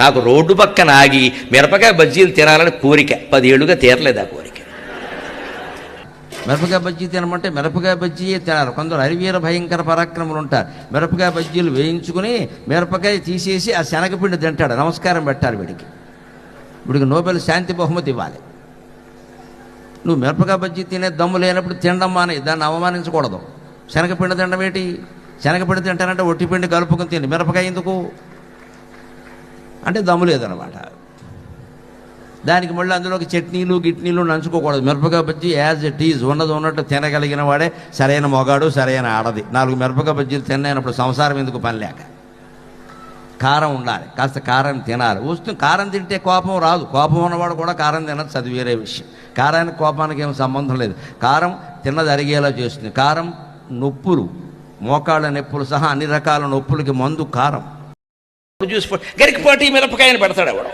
నాకు రోడ్డు పక్కన ఆగి మిరపకాయ బజ్జీలు తినాలని కోరిక. పదేళ్ళుగా తీరలేదు ఆ కోరిక. మిరపకాయ బజ్జీ తినమంటే మిరపకాయ బజ్జీయే తినాలి కొందరు హరివీర భయంకర పరాక్రములు ఉంటారు. మిరపకాయ బజ్జీలు వేయించుకుని మిరపకాయ తీసేసి ఆ శనగపిండి తింటాడు. నమస్కారం పెట్టాలి వీడికి. వీడికి నోబెల్ శాంతి బహుమతి ఇవ్వాలి. నువ్వు మిరపకాయ బజ్జీ తినే దమ్ము లేనప్పుడు తినడం మానే దాన్ని అవమానించకూడదు. శనగపిండి తినడం ఏంటి? శనగపిండి తింటానంటే ఒట్టిపిండి కలుపుకుని తిని. మిరపకాయ ఎందుకు? అంటే దమ్ము లేదనమాట దానికి మళ్ళీ అందులోకి చట్నీలు గిట్నీలు నంచుకోకూడదు. మిరపకాయ బజ్జీ యాజ్ ఇట్ ఈజ్ ఉన్నది ఉన్నట్టు తినగలిగిన వాడే సరైన మొగాడు సరైన ఆడది. నాలుగు మిరపకాయ బజ్జీలు తిన్నప్పుడు సంసారం ఎందుకు పని లేక? కారం ఉండాలి. కాస్త కారం తినాలి. వస్తుంది కారం తింటే కోపం రాదు. కోపం ఉన్నవాడు కూడా కారం తినచ్చు అది వేరే విషయం. కారానికి కోపానికి ఏం సంబంధం లేదు. కారం తిన్నది అరిగేలా చేస్తుంది. కారం నొప్పులు మోకాళ్ళ నొప్పులు సహా అన్ని రకాల నొప్పులకి మందు కారం. చూసి గరికపాటి మిరపకాయని పెడతాడు ఎవడు.